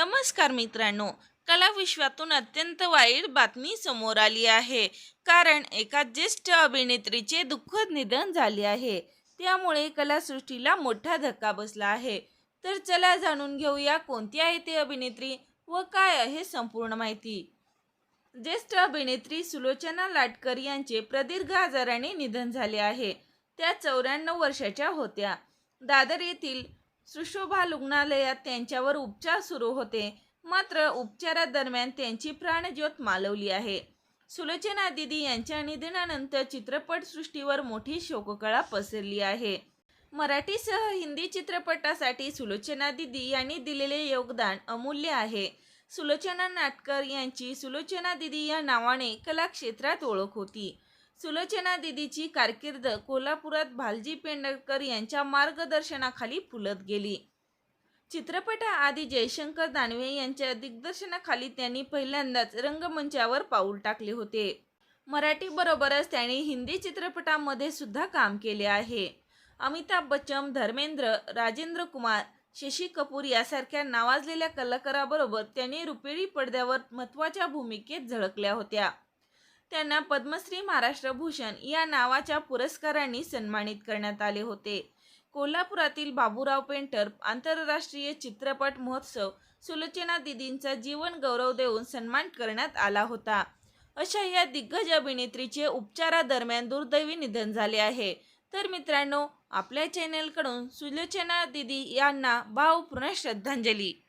नमस्कार मित्रांनो कलाविश्वातून अत्यंत वाईट बातमी समोर आली आहे. कारण एका ज्येष्ठ अभिनेत्रीचे दुःखद निधन झाले आहे. त्यामुळे कलासृष्टीला मोठा धक्का बसला आहे. तर चला जाणून घेऊया कोणती आहे ती अभिनेत्री व काय आहे संपूर्ण माहिती. ज्येष्ठ अभिनेत्री सुलोचना लाटकर यांचे प्रदीर्घ आजाराने निधन झाले आहे. त्या चौऱ्याण्णव वर्षाच्या होत्या. दादर येथील सुशोभा रुग्णालयात त्यांच्यावर उपचार सुरू होते. मात्र उपचारादरम्यान त्यांची प्राणज्योत मालवली आहे. सुलोचना दिदी यांच्या निधनानंतर चित्रपटसृष्टीवर मोठी शोककळा पसरली आहे. मराठीसह हिंदी चित्रपटासाठी सुलोचना दिदी यांनी दिलेले योगदान अमूल्य आहे. सुलोचना नाटकर यांची सुलोचना दिदी या नावाने कला क्षेत्रात ओळख होती. सुलोचना दिदीची कारकीर्द कोल्हापुरात भालजी पेंढरकर यांच्या मार्गदर्शनाखाली फुलत गेली. चित्रपटाआधी जयशंकर दानवे यांच्या दिग्दर्शनाखाली त्यांनी पहिल्यांदाच रंगमंचावर पाऊल टाकले होते. मराठीबरोबरच त्यांनी हिंदी चित्रपटामध्ये सुद्धा काम केले आहे. अमिताभ बच्चन धर्मेंद्र राजेंद्र कुमार शशी कपूर यासारख्या नावाजलेल्या कलाकाराबरोबर त्यांनी रुपेरी पडद्यावर महत्त्वाच्या भूमिकेत झळकल्या होत्या. त्यांना पद्मश्री महाराष्ट्र भूषण या नावाच्या पुरस्कारांनी सन्मानित करण्यात आले होते. कोल्हापुरातील बाबूराव पेंटर आंतरराष्ट्रीय चित्रपट महोत्सव सुलोचना दिदींचा जीवन गौरव देऊन सन्मान करण्यात आला होता. अशा या दिग्गज अभिनेत्रीचे उपचारादरम्यान दुर्दैवी निधन झाले आहे. तर मित्रांनो आपल्या चॅनेलकडून सुलोचना दिदी यांना भावपूर्ण श्रद्धांजली.